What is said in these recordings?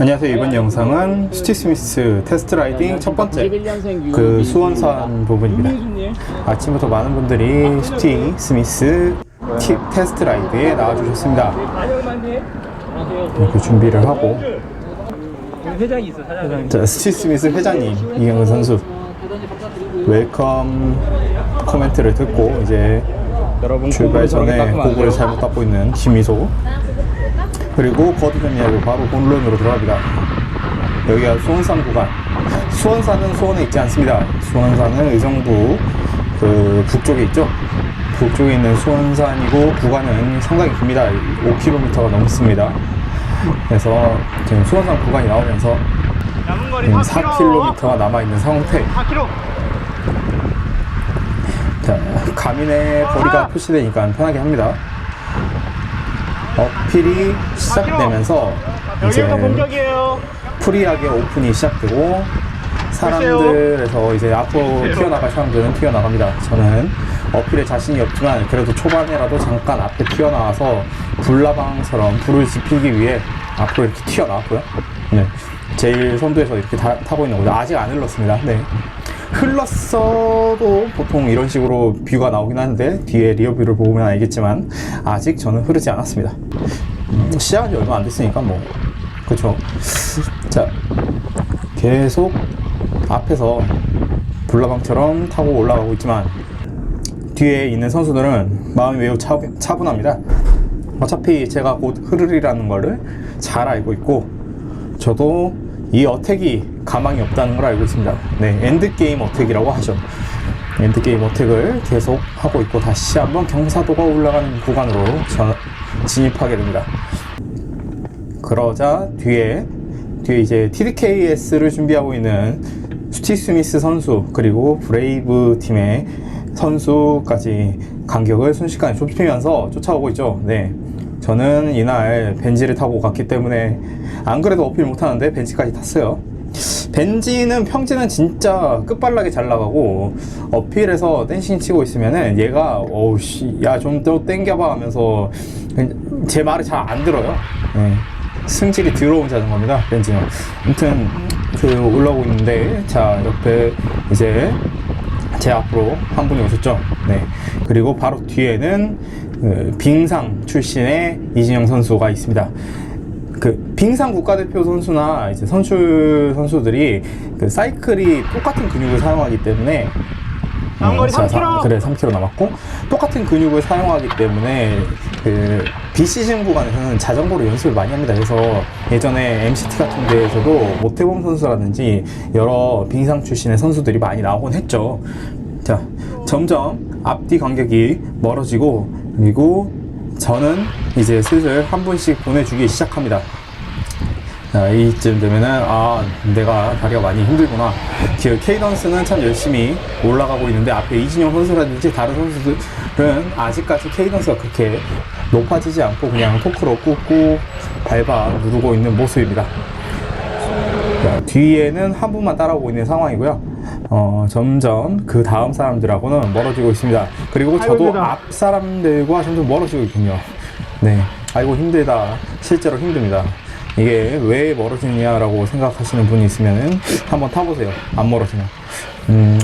안녕하세요. 이번 영상은 스티 스미스 테스트 라이딩 첫 번째 그 수원산 부분입니다. 아침부터 많은 분들이 스티 스미스 티, 테스트 라이드에 나와주셨습니다. 이렇게 준비를 하고 회장이 있어 사장님 자, 스티 스미스 회장님 이경은 선수 웰컴 코멘트를 듣고 이제 출발 전에 고글을 잘못 닦고 있는 김미소 그리고 거두점이하고 바로 본론으로 들어갑니다. 여기가 수원산 구간. 수원산은 수원에 있지 않습니다. 수원산은 의정부 그 북쪽에 있죠? 북쪽에 있는 수원산이고 구간은 상당히 깁니다. 5km가 넘습니다. 그래서 지금 수원산 구간이 나오면서 지금 4km가 남아있는 상태. 4km 자, 가민의 거리가 표시되니까 편하게 합니다. 어필이 시작되면서 이제 여기부터 공격이에요 프리하게 오픈이 시작되고 사람들에서 이제 앞으로 튀어나갈 사람들은 튀어나갑니다. 저는 어필에 자신이 없지만 그래도 초반이라도 잠깐 앞에 튀어나와서 불나방처럼 불을 지피기 위해 앞으로 이렇게 튀어나왔고요. 네. 제일 선두에서 이렇게 타, 타고 있는 거죠. 아직 안 흘렀습니다. 네. 흘렀어도 보통 이런 식으로 뷰가 나오긴 하는데 뒤에 리어뷰를 보면 알겠지만 아직 저는 흐르지 않았습니다. 음, 시작한 지 얼마 안 됐으니까 뭐 그렇죠. 자 계속 앞에서 불나방처럼 타고 올라가고 있지만 뒤에 있는 선수들은 마음이 매우 차, 차분합니다. 어차피 제가 곧 흐르리라는 거를 잘 알고 있고 저도 이 어택이 가망이 없다는 걸 알고 있습니다. 네, 엔드게임 어택이라고 하죠. 엔드게임 어택을 계속 하고 있고 다시 한번 경사도가 올라가는 구간으로 전, 진입하게 됩니다. 그러자 뒤에 뒤에 이제 TDKS를 준비하고 있는 스티 스미스 선수 그리고 브레이브 팀의 선수까지 간격을 순식간에 좁히면서 쫓아오고 있죠. 네. 저는 이날 벤지를 타고 갔기 때문에 안 그래도 어필 못하는데 벤지까지 탔어요. 벤지는 평지는 진짜 끝발나게 잘 나가고 어필에서 댄싱 치고 있으면은 얘가 어우씨 야 좀 더 땡겨봐 하면서 제 말을 잘 안 들어요. 네. 승질이 들어온 자전거입니다. 벤지는. 아무튼 그 올라오고 있는데 자 옆에 이제 제 앞으로 한 분이 오셨죠. 네. 그리고 바로 뒤에는 그 빙상 출신의 이진영 선수가 있습니다. 그 빙상 국가대표 선수나 이제 선출 선수들이 그 사이클이 똑같은 근육을 사용하기 때문에 남은 자, 거리 사- 3km. 그래 3km 남았고 똑같은 근육을 사용하기 때문에 그 비시즌 구간에서는 자전거로 연습을 많이 합니다. 그래서 예전에 MCT 같은 데에서도 모태범 선수라든지 여러 빙상 출신의 선수들이 많이 나오곤 했죠. 자, 점점 앞뒤 간격이 멀어지고 그리고 저는 이제 슬슬 한 분씩 보내주기 시작합니다. 자, 이쯤 되면은, 아, 내가 다리가 많이 힘들구나. 그 케이던스는 참 열심히 올라가고 있는데, 앞에 이진영 선수라든지 다른 선수들은 아직까지 케이던스가 그렇게 높아지지 않고 그냥 토크로 꾹꾹 밟아 누르고 있는 모습입니다. 자, 뒤에는 한 분만 따라오고 있는 상황이고요. 어, 점점 그 다음 사람들하고는 멀어지고 있습니다. 그리고 저도 아이고입니다. 앞 사람들과 점점 멀어지고 있군요. 네. 아이고 힘들다. 실제로 힘듭니다. 이게 왜 멀어지냐라고 생각하시는 분이 있으면은 한번 타보세요. 안 멀어지면. 음,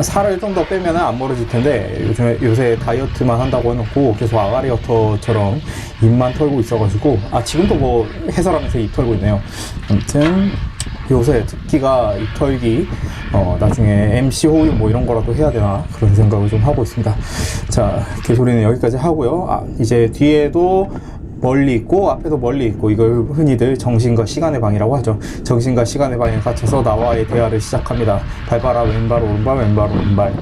살을 좀 더 빼면은 안 멀어질 텐데 요즘에 요새 다이어트만 한다고 해놓고 계속 아가리 어터처럼 입만 털고 있어가지고 아 지금도 뭐 해설하면서 입 털고 있네요. 아무튼 요새 특기가 입 털기 어 나중에 MC 호흡 뭐 이런 거라도 해야 되나 그런 생각을 좀 하고 있습니다. 자 개소리는 여기까지 하고요. 아 이제 뒤에도 멀리 있고 앞에도 멀리 있고 이걸 흔히들 정신과 시간의 방이라고 하죠. 정신과 시간의 방에 갇혀서 나와의 대화를 시작합니다. 발바라 왼발 오른발 왼발 오른발.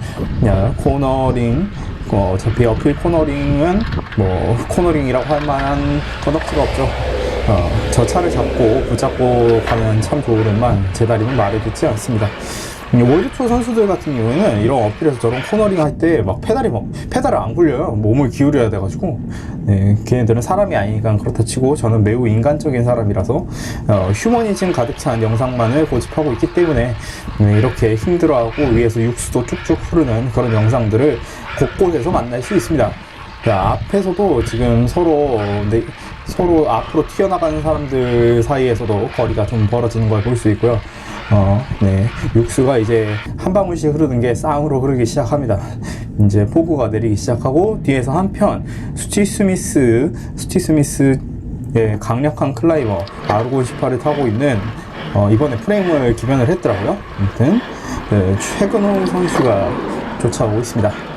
야, 코너링 어, 어차피 어필 코너링은 뭐 코너링이라고 할 만한 건덕지가 없죠. 어, 저 차를 잡고 붙잡고 가면 참 좋으련만 제 다리는 말을 듣지 않습니다. 이 월드투어 선수들 같은 경우에는 이런 어필에서 저런 코너링 할 때 막 페달이 막 페달을 안 굴려요. 몸을 기울여야 돼가지고 네, 걔네들은 사람이 아니니까 그렇다 치고 저는 매우 인간적인 사람이라서 어, 휴머니즘 가득 찬 영상만을 고집하고 있기 때문에 네, 이렇게 힘들어하고 위에서 육수도 쭉쭉 흐르는 그런 영상들을 곳곳에서 만날 수 있습니다. 자, 앞에서도 지금 서로 네, 서로 앞으로 튀어나가는 사람들 사이에서도 거리가 좀 벌어지는 걸 볼 수 있고요. 어, 네. 육수가 이제 한 방울씩 흐르는 게 쌍으로 흐르기 시작합니다. 이제 폭우가 내리기 시작하고 뒤에서 한편 스티 스미스, 스티 스미스 의 강력한 클라이머 아르고 18을 타고 있는 어, 이번에 프레임을 기변을 했더라고요. 아무튼 네, 최근호 선수가 쫓아오고 있습니다.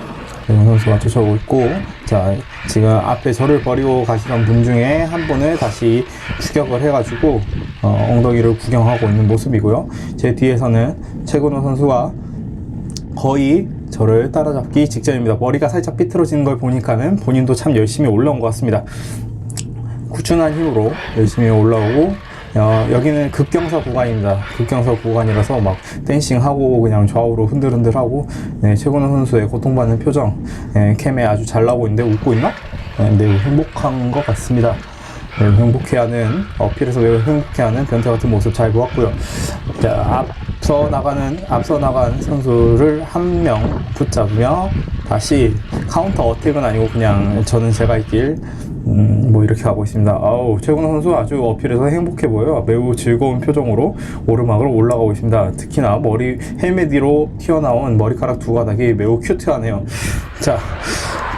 선수가 쫓아오고 있고 자 지금 앞에 저를 버리고 가시던 분 중에 한 분을 다시 추격을 해가지고 어, 엉덩이를 구경하고 있는 모습이고요. 제 뒤에서는 최근호 선수가 거의 저를 따라잡기 직전입니다. 머리가 살짝 삐뚤어지는 걸 보니까는 본인도 참 열심히 올라온 것 같습니다. 꾸준한 힘으로 열심히 올라오고 어, 여기는 급경사 구간입니다. 급경사 구간이라서 막 댄싱하고 그냥 좌우로 흔들흔들하고 네, 최근호 선수의 고통받는 표정 네, 캠에 아주 잘 나오고 있는데 웃고 있나? 네, 매우 행복한 것 같습니다. 행복해하는 어필에서 매우 행복해하는 변태 같은 모습 잘 보았고요. 자 앞서 나가는 앞서 나간 선수를 한 명 붙잡으며 다시 카운터 어택은 아니고 그냥 저는 제가 있길 음, 뭐 이렇게 가고 있습니다. 아우 최근호 선수 아주 어필에서 행복해 보여요. 매우 즐거운 표정으로 오르막을 올라가고 있습니다. 특히나 머리 헬멧 위로 튀어나온 머리카락 두 가닥이 매우 큐트하네요. 자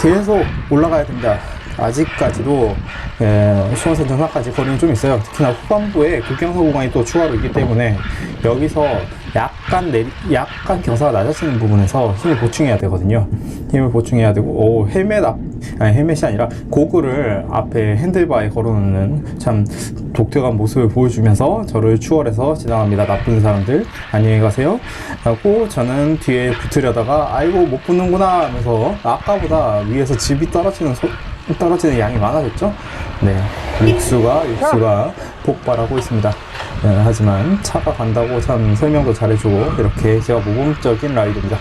계속 올라가야 됩니다. 아직까지도 예, 수원선 정상까지 거리는 좀 있어요. 특히나 후반부에 급경사 구간이 또 추가로 있기 때문에 여기서 약간 내리, 약간 경사가 낮아지는 부분에서 힘을 보충해야 되거든요. 힘을 보충해야 되고, 오, 헬멧 앞, 아니, 헬멧이 아니라 고글을 앞에 핸들바에 걸어놓는 참 독특한 모습을 보여주면서 저를 추월해서 지나갑니다. 나쁜 사람들. 안녕히 가세요. 하고 저는 뒤에 붙으려다가, 아이고, 못 붙는구나 하면서 아까보다 위에서 집이 떨어지는 소, 떨어지는 양이 많아졌죠? 네. 육수가, 육수가 폭발하고 있습니다. 네, 하지만 차가 간다고 참 설명도 잘해주고 이렇게 제가 모범적인 라이드입니다.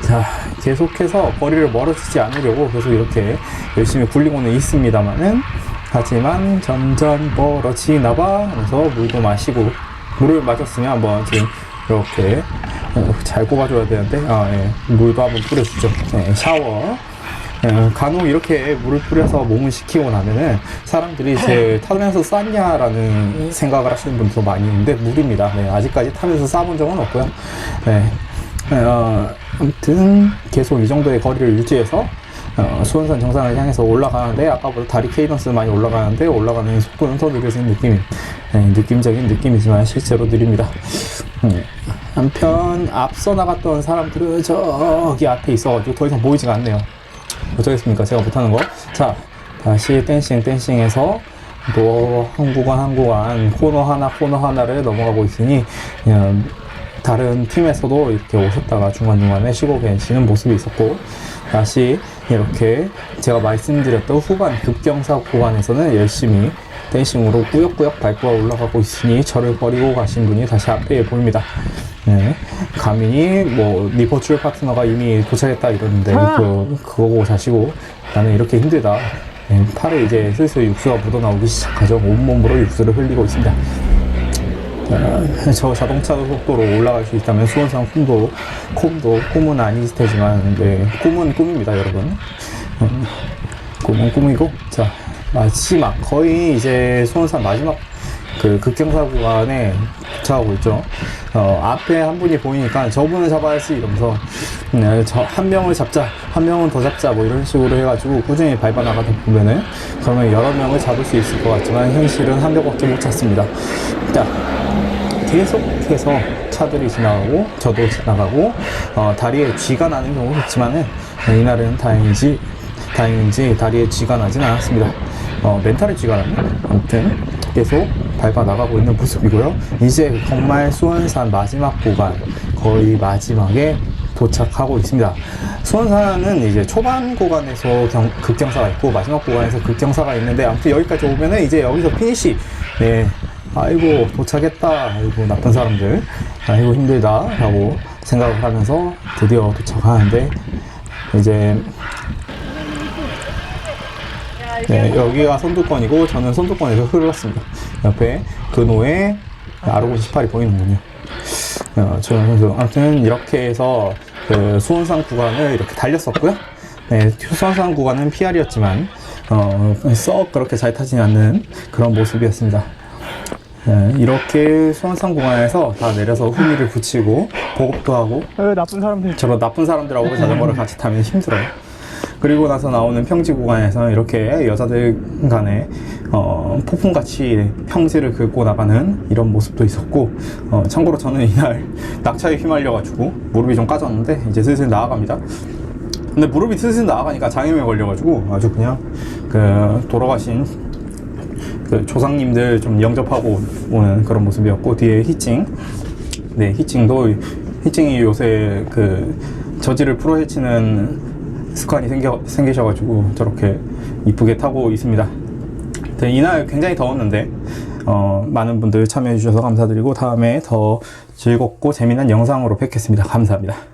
자, 계속해서 거리를 멀어지지 않으려고 계속 이렇게 열심히 굴리고는 있습니다만은 하지만 점점 멀어지나 봐 하면서 물도 마시고 물을 마셨으면 한번 지금 이렇게 어, 잘 꼽아줘야 되는데 아, 예. 물도 한번 뿌려주죠. 네, 샤워. 예, 간혹 이렇게 물을 뿌려서 몸을 식히고 나면은 사람들이 이제 타면서 쌌냐라는 생각을 하시는 분도 많이 있는데 물입니다. 네, 아직까지 타면서 싸본 적은 없고요. 네, 어, 아무튼 계속 이 정도의 거리를 유지해서 어, 수원산 정상을 향해서 올라가는데 아까보다 다리 케이던스 많이 올라가는데 올라가는 속도는 더 느려지는 느낌, 네, 느낌적인 느낌이지만 실제로 느립니다. 음, 한편 앞서 나갔던 사람들은 저기 앞에 있어가지고 더 이상 보이지가 않네요. 어쩌겠습니까? 제가 못하는 거. 자, 다시 댄싱, 댄싱에서 뭐, 한 구간, 한 구간, 코너 하나, 코너 하나를 넘어가고 있으니, 그냥 다른 팀에서도 이렇게 오셨다가 중간중간에 쉬고 계시는 모습이 있었고, 다시 이렇게 제가 말씀드렸던 후반 급경사 구간에서는 열심히 댄싱으로 꾸역꾸역 밟고 올라가고 있으니 저를 버리고 가신 분이 다시 앞에 보입니다. 네. 가민이 뭐 리퍼출 파트너가 이미 도착했다 이러는데 그 그거 보고 자시고 나는 이렇게 힘들다. 네, 팔에 이제 슬슬 육수가 묻어나오기 시작하죠. 온몸으로 육수를 흘리고 있습니다. 자, 저 자동차 속도로 올라갈 수 있다면 수원상 꿈도 꿈도 꿈은 아닐 테지만 네, 꿈은 꿈입니다, 여러분. 음, 꿈은 꿈이고 자 마지막 거의 이제 수원산 마지막 그 급경사 구간에 도착하고 있죠. 어, 앞에 한 분이 보이니까 저분을 잡아야지 이러면서 네, 저한 명을 잡자, 한 명은 더 잡자 뭐 이런 식으로 해가지고 꾸준히 밟아 나가다 보면은 그러면 여러 명을 잡을 수 있을 것 같지만 현실은 한 명밖에 못 잡습니다. 자, 계속해서 차들이 지나가고 저도 지나가고 어, 다리에 쥐가 나는 경우도 있지만은 이날은 다행이지 다행인지 다리에 쥐가 나진 않았습니다. 어, 멘탈에 쥐가 났네. 아무튼 계속 밟아 나가고 있는 모습이고요. 이제 정말 수원산 마지막 구간 거의 마지막에 도착하고 있습니다. 수원산은 이제 초반 구간에서 경, 급경사가 있고 마지막 구간에서 급경사가 있는데 아무튼 여기까지 오면은 이제 여기서 피니시 네. 아이고 도착했다. 아이고 나쁜 사람들. 아이고 힘들다. 라고 생각을 하면서 드디어 도착하는데 이제 네, 여기가 선두권이고 저는 선두권에서 흘렀습니다 옆에 근호의 아르곤 18이 보이는군요 어, 선수 아무튼 이렇게 해서 그 수원산 구간을 이렇게 달렸었고요 네, 수원산 구간은 PR이었지만 어, 썩 그렇게 잘 타지는 않는 그런 모습이었습니다. 네, 이렇게 수원산 공항에서 다 내려서 후미를 붙이고 보급도 하고 어, 나쁜 사람들. 저런 나쁜 사람들하고 자전거를 같이 타면 힘들어요. 그리고 나서 나오는 평지 구간에서 이렇게 여자들 간에 어, 폭풍같이 평지를 긁고 나가는 이런 모습도 있었고 어, 참고로 저는 이날 낙차에 휘말려가지고 무릎이 좀 까졌는데 이제 슬슬 나아갑니다. 근데 무릎이 슬슬 나아가니까 장애물에 걸려가지고 아주 그냥 그 돌아가신 그 조상님들 좀 영접하고 오는 그런 모습이었고 뒤에 히칭 네 히칭도 히칭이 요새 그 저지를 풀어 헤치는 습관이 생겨, 생기셔가지고 저렇게 이쁘게 타고 있습니다. 네, 이날 굉장히 더웠는데 어, 많은 분들 참여해 주셔서 감사드리고 다음에 더 즐겁고 재미난 영상으로 뵙겠습니다. 감사합니다